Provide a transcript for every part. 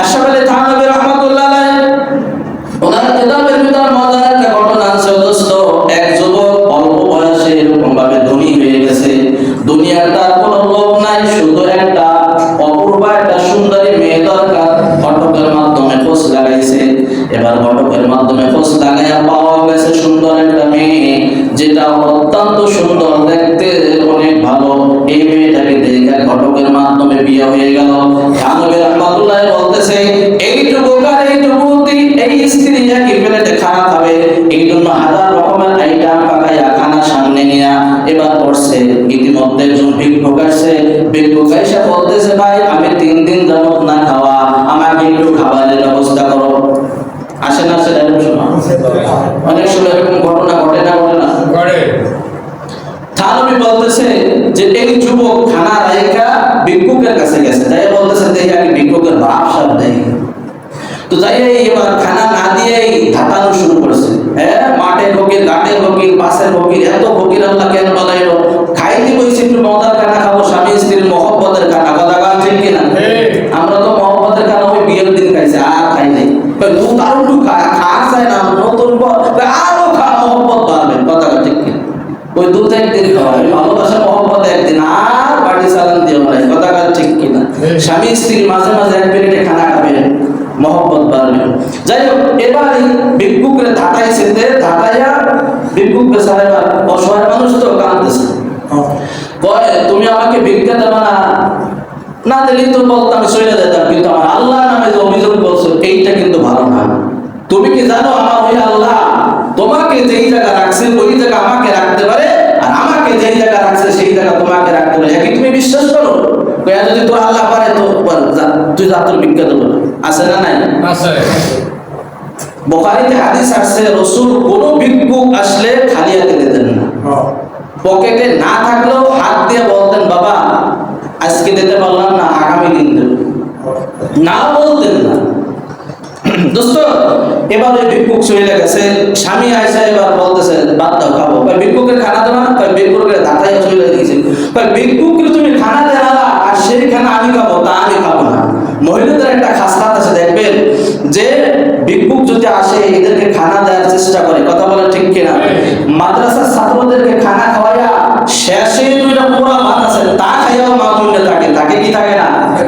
আশরাফ মাধ্যমে খোঁজ লাগাইছে। এবার ঘটকের মাধ্যমে খোঁজ লাগাইয়া পাওয়া গেছে সুন্দর একটা মেয়ে, যেটা অত্যন্ত সুন্দর, দেখতে অনেক ভালো। এই মেয়েটাকে দেখে ঘটকের মাধ্যমে বিয়ে হয়ে গেল। অনেক সময় এরকম ঘটনা ঘটে না ঘটে না? করে থানবী বলতেছে যে এই যুবক খানা রাইকা ভিক্ষুকের কাছে গেছে। তাই বলতেছে দেখি আগে ভিক্ষুকের বাপ সাহেব দেয় তো যাই এবার খানা না দিয়েই ধাতানো শুরু করেছে। হ্যাঁ মাঠে ফকির ঘাটে ফকির বাসের ফকির এত ফকির আল্লাহ কেন বানাইলো? খাইতে বইছি একটু মজার খানা খাব স্বামী স্ত্রীর মহব্বতের খানা কথা গান ঠিক কিনা আমরা তো মহব্বতের খানা ওই বিয়ের দিন খাইছি আর খাই নাই। দুধ আরও একটু খা একদিন খাওয়াই ভালোবাসা মহব্বত একদিন আর বাড়ি চালান দিও না কথা গান ঠিক কিনা? স্বামী স্ত্রী মাঝে মাঝে এক প্লেটে খানা খাবে মহব্বত বাড়বে। যাই হোক এবার এই ভিক্ষুকের ধাতাইছে ধাতাইয়া ভিক্ষুক বেচারা এবার অসহায় মানুষ তো কাঁদতেছে। কয় তুমি আমাকে ভিক্ষা দেবে না না দিলেই তো বলতো আমি সইলে যেতাম কিন্তু আমার আল্লাহ নামে যে অভিযোগ করছ এইটা কিন্তু ভালো না। তুমি কি জানো আমার ওই আল্লাহ? তোমাকে যেই জায়গা রাখছে ওই জায়গা আমাকে রাখতে কয়া যদি তোর আল্লাহ পারে তো তুই যা তোর ভিক্ষা দেবো আছে না নাই? বোখারিতে হাদিস আসছে রসুল কোন ভিক্ষুক আসলে খালি হাতে দিতেন না। পকেটে না থাকলেও হাত দিয়ে বলতেন বাবা আজকে দিতে পারলাম না আগামী দিন দেব। না বলতেন না। দোস্ত এবার ভিক্ষুক চলে গেছে স্বামী আয়সা এবার বলতেছে বাদ দাও খাব। ভিক্ষুকের খানা দেবা না? ভিক্ষুকের দাঁতাই চলে গেছে কয় ভিক্ষুককে তুমি খানা খানা আমি খাব তা আমি খাব না। মহিলাদের একটা খাসলাত আছে দেখবেন যে ভিক্ষুক যদি আসে এদেরকে খানা দেওয়ার চেষ্টা করে কথা বলে ঠিক কিনা? মাদ্রাসার ছাত্রদেরকে খানা খাওয়াইয়া শেষে দুইটা পুরা ভাত আছে তা খাইয়াও মা থাকে থাকে কি থাকে না?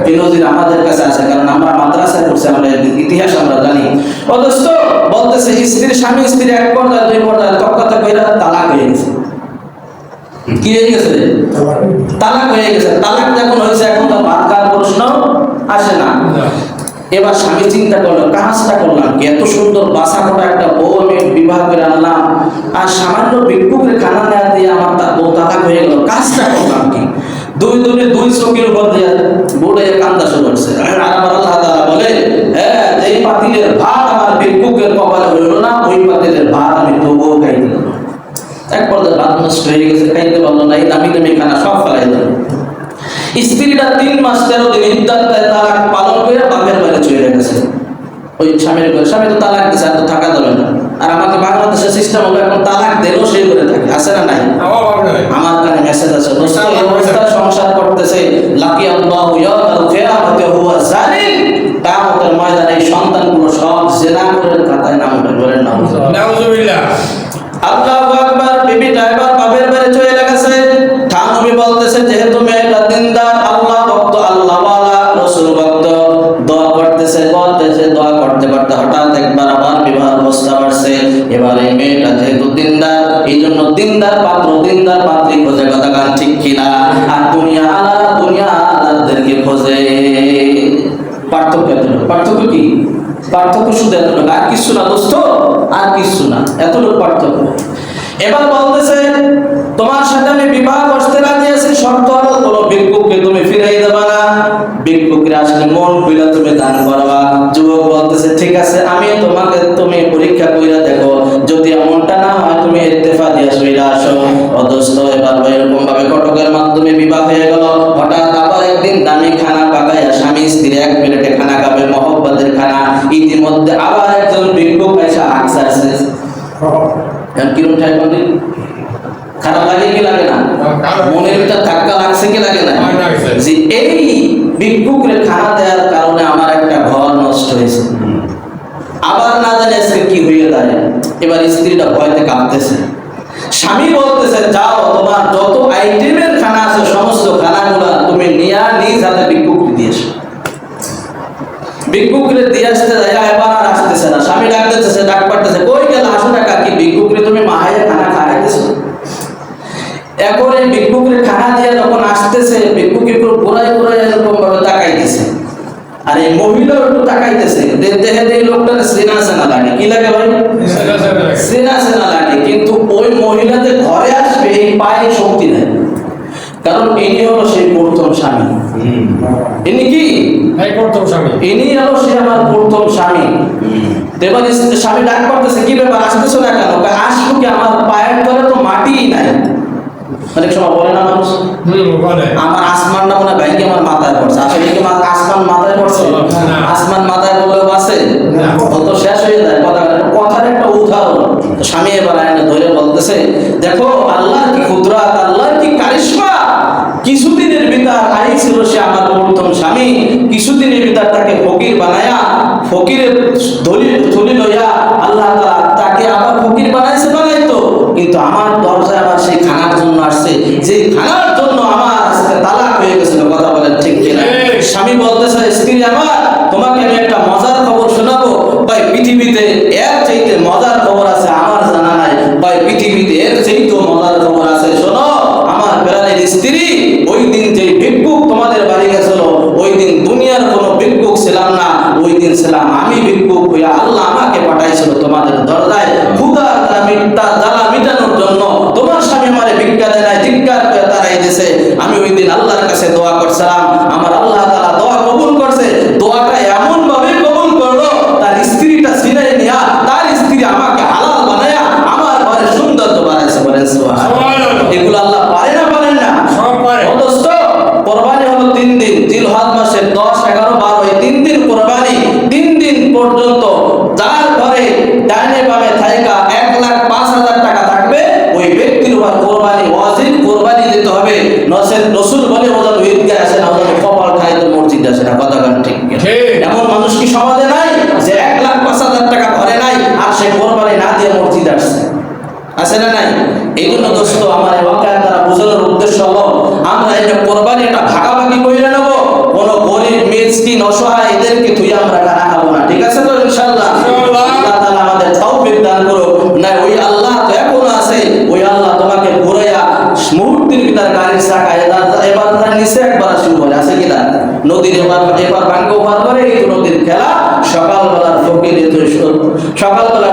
এই নজির আমাদের কাছে আছে কারণ আমরা মাদ্রাসায় পড়ছি আমরা ইতিহাস আমরা জানি। অথচ বলতেছে স্ত্রী স্বামী স্ত্রী এক পর্যায়ে দুই পর্যায়ে তক্কাতে কইরা তালাক হয়ে গেছে। কি হয়ে গেছে। তালাক হয়ে গেছে তালাক যখন হয়েছে এখন তো ভাত খাওয়ার প্রশ্ন আসে না এবার স্বামী চিন্তা করল কাজটা করলাম কি? এত সুন্দর বাসা করা একটা বউ, আমি বিবাহ করে আনলাম, আর সামান্য ভিক্ষুকের খানা দেওয়া দিয়ে আমার তা বউ তালাক হয়ে গেল, কাজটা করলাম কি? দুই দুনে দুই চোখের উপর দিয়ে বুড়ে কান্দা শুরু করছে। আর আমার বলে হ্যাঁ যেই পাতিলের আমার কপালে হইল না, ওই পাতিলের আমি তবুও খাই এক পর্যায়ে হয়ে গেছে, খাইতে পারল না, এই দামি দামি খানা সব ফেলাই দিল স্ত্রীটা তিন মাস তেরো দিন তালাক পালন করে বাপের বাড়ি ওই স্বামীর ঘরে। স্বামী তো তালাক দিচ্ছে আর তো থাকা যাবে না। আর আমাদের বাংলাদেশের সিস্টেম হলো এখন তালাক দিলেও সেই করে থাকে। আছে না নাই? আমার কানে মেসেজ আছে। সংসার করতেছে। লাকি আল্লাহ ইয়াউমাল কিয়ামাতি হুয়া জালিম। পাত্রী খোঁজে কথা গান ঠিক কিনা? আর দুনিয়া আলাদা, দুনিয়া আলাদাদেরকে খোঁজে। পার্থক্য এতটুকু। পার্থক্য কি? পার্থক্য শুধু এত এতটুকু। আর কিছু না দোস্ত, আর কিছু না। এতটুকু পার্থক্য। এবার বলতেছে, তোমার সাথে আমি বিবাহ এই ভিক্ষুকের খানা দেওয়ার কারণে আমার একটা ঘর হয়েছে। আবার না জানে আজকে কি হয়ে দাঁড়ায়। এবার স্ত্রীটা ভয়তে কাঁপতেছে স্বামী বলতেছে, যাও তোমার যত আইটেমের খানা আছে সমস্ত খানাগুলো তুমি নিয়া নিজ হাতে ভিক্ষুক দিয়েছ ভিক্ষুকরে দিয়ে আসতে যায় এবার আর আসতেছে না স্বামী ডাকতেছে ডাক পাঠতেছে কই গেল আসো টাকা কি ভিক্ষুকরে তুমি মাহাইয়ে খানা খাওয়াইতেছো এখন এই ভিক্ষুকের খানা দিয়ে যখন আসতেছে ভিক্ষুকের পুরো ঘোরাই ঘোরাই এরকম ভাবে তাকাইতেছে। আর এই মহিলা একটু তাকাইতেছে দেখে যে এই সেনা সেনা লাগে। কি লাগে ভাই? সেনা সেনা লাগে। কিন্তু ওই মহিলা ঘরে আসবে এই পায়ে শক্তি নেই। কারণ ইনি হলো সেই প্রথম স্বামী। ইনি কি? ইনি হলো সে আমার প্রথম স্বামী। এবার স্বামী ডাক করতেছে কি ব্যাপার? আসতেছো না কেন? আসব কি? আমার পায়ের তলে অনেক সময় বলে না মানুষ? আমার আসমানটা মনে ভাইকে আমার মাথায় পড়ছে। আসলে কি আসমান মাথায় পড়ছে? আসমান মাথায় পড়লেও আছে না। শেষ হয়ে যায়। কথা কথার একটা উদাহরণ। স্বামী এবার আয়না ধরে বলতেছে দেখো আল্লাহর কি কুদরাত আল্লাহর কি কারিশমা? কিছুদিনের ভিতর আই ছিল সে আমার প্রথম স্বামী। কিছুদিনের ভিতর তাকে ফকির বানায়া ফকিরের দলিল থলি লইয়া আল্লাহ তাকে আবার ফকির বানাইছে বানাইতো। কিন্তু আমার দরজায় যে খানার জন্য আমার আজকে তালাক হয়ে গেছিল কথা বলেন ঠিক কিনা? স্বামী বলতেছে স্ত্রী আমার তোমাকে আমি একটা মজার খবর শোনাবো। ভাই পৃথিবীতে এর চাইতে মজার খবর আছে আমার জানা নাই। ভাই পৃথিবীতে এর চাইতে মজার খবর আছে। শোনো আমার প্রাণের স্ত্রী ওই দিন যে ভিক্ষুক তোমাদের বাড়ি গেছিল ওই দিন দুনিয়ার কোনো ভিক্ষুক ছিলাম না ওই দিন ছিলাম আমি ভিক্ষুক হইয়া কাছে তো ইনশাআল্লাহ। আল্লাহ তাআলা আমাদের তৌফিক দান করো না ওই আল্লাহ তো এখনও আছে। ওই আল্লাহ তোমাকে ঘুরাইয়া মুহূর্তের ভিতর গাড়ির চাকা এবার এবার তার নিচে একবার শুরু করে আছে কিনা নদীর এবার এবার ভাঙ্গে ওপার করে এই নদীর খেলা। সকালবেলার ফকির সকালবেলার সকালবেলা